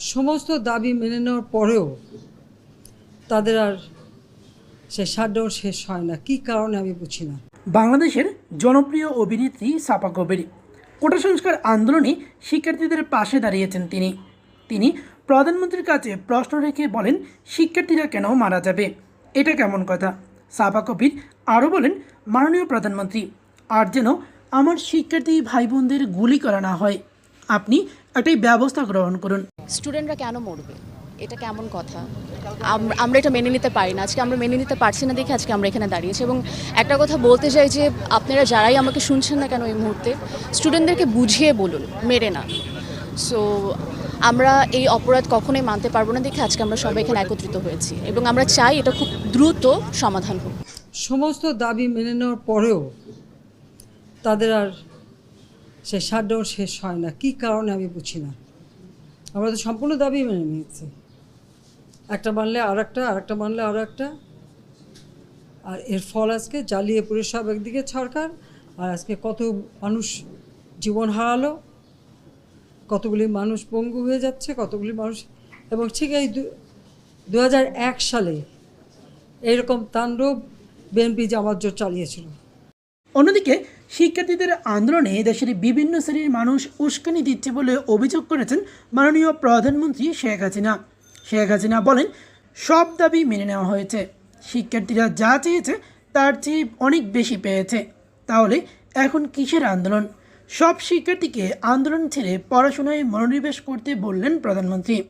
সমস্ত দাবি মেনে নেওয়ার পরেও তাদের আর সে শাটডাউন শেষ হয় না। কী কারণে আমি বুঝি না। বাংলাদেশের জনপ্রিয় অভিনেত্রী সাপা কবেরী কোটা সংস্কার আন্দোলনে শিক্ষার্থীদের পাশে দাঁড়িয়েছেন তিনি। তিনি প্রধানমন্ত্রীর কাছে প্রশ্ন রেখে বলেন, শিক্ষার্থীরা কেন মারা যাবে? এটা কেমন কথা? সাপা কবির আরও বলেন, মাননীয় প্রধানমন্ত্রী, আর যেন আমার শিক্ষার্থী ভাই বোনদের গুলি করা না হয়। আপনি একটাই ব্যবস্থা গ্রহণ করুন। স্টুডেন্টরা কেন মরবে? এটা কেমন কথা? আমরা এটা মেনে নিতে পারি না। আজকে আমরা মেনে নিতে পারছি না দেখে আজকে আমরা এখানে দাঁড়িয়েছি এবং একটা কথা বলতে চাই যে আপনারা যারাই আমাকে শুনছেন না কেন এই মুহূর্তে স্টুডেন্টদেরকে বুঝিয়ে বলুন মেরে না। সো আমরা এই অপরাধ কখনোই মানতে পারব না দেখে আজকে আমরা সবাই এখানে একত্রিত হয়েছি এবং আমরা চাই এটা খুব দ্রুত সমাধান হোক। সমস্ত দাবি মেনে নেওয়ার পরেও তাদের আর সে শাটডাউন শেষ হয় না। কী কারণে আমি বুঝি না। আমরা তো সম্পূর্ণ দাবি মেনে নিয়েছি। একটা মানলে আর একটা আর একটা মানলে আর একটা আর এর ফল আজকে জ্বালিয়ে পুরে সব একদিকে সরকার। আর আজকে কত মানুষ জীবন হারালো, কতগুলি মানুষ পঙ্গু হয়ে যাচ্ছে, কতগুলি মানুষ এবং ঠিক এই দু হাজার এক সালে এরকম তাণ্ডব বিএনপি জামাত জোট চালিয়েছিল। অন্যদিকে, শিক্ষার্থীদের আন্দোলনে দেশের বিভিন্ন শ্রেণির মানুষ উস্কানি দিচ্ছে বলে অভিযোগ করেছেন মাননীয় প্রধানমন্ত্রী শেখ হাসিনা। শেখ হাসিনা বলেন, সব দাবি মেনে নেওয়া হয়েছে। শিক্ষার্থীরা যা চেয়েছে, তার চেয়ে অনেক বেশি পেয়েছে। তাহলে এখন কিসের আন্দোলন? সব শিক্ষার্থীকে আন্দোলন ছেড়ে পড়াশোনায় মনোনিবেশ করতে বললেন প্রধানমন্ত্রী।